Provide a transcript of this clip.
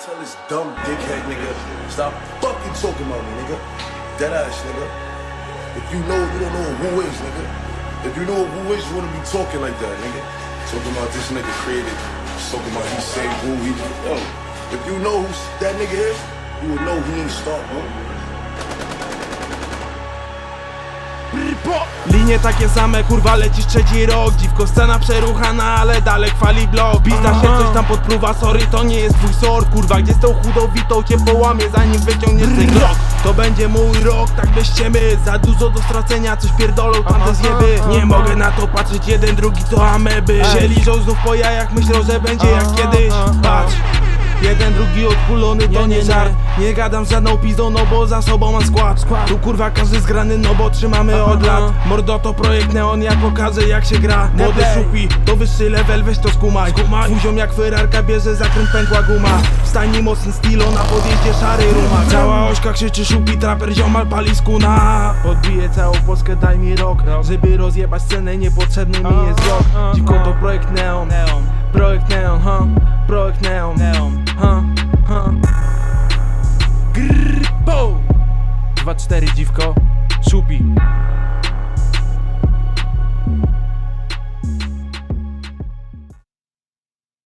Tell this dumb dickhead nigga, stop fucking talking about me, nigga. Dead ass, nigga. If you know, you don't know who is, nigga. If you know who is, you wouldn't be talking like that, nigga. Talking about this nigga created, talking about he saved who he, yo. If you know who that nigga is, you would know he ain't start, bro. Linie takie same, kurwa lecisz trzeci rok. Dziwko scena przeruchana, ale dalej chwali blok. Pizda się coś tam podpruwa, sorry to nie jest twój sort Kurwa, gdzie z tą chudowitą cię połamie zanim wyciągniesz ten krok To będzie mój rok, tak bez Za dużo do stracenia, coś pierdolą tamte zjeby. Nie mogę na to patrzeć, jeden, drugi to ameby. Się liżą znów po jajach, myślą, że będzie jak kiedyś. Patrz Jeden, drugi odpulony to nie żart. Nie gadam z żadną pizdą, no bo za sobą mam skład. Tu kurwa każdy zgrany, no bo trzymamy od lat. Mordo to projekt neon, ja pokażę jak się gra. Młody szupi, to wyższy level, weź to skumaj. Fuziom jak ferarka bierze zakręt pękła guma. W stajni mocny stilo, na podjeździe szary rumak Cała ośka krzyczy szupi, traper ziomal pali skuna. Podbiję całą Polskę, daj mi rok Żeby rozjebać scenę, niepotrzebny mi jest rok Dziwko to projekt neon. Projekt neon, ha, projekt neon, 2, 4, dziwko. Szupi.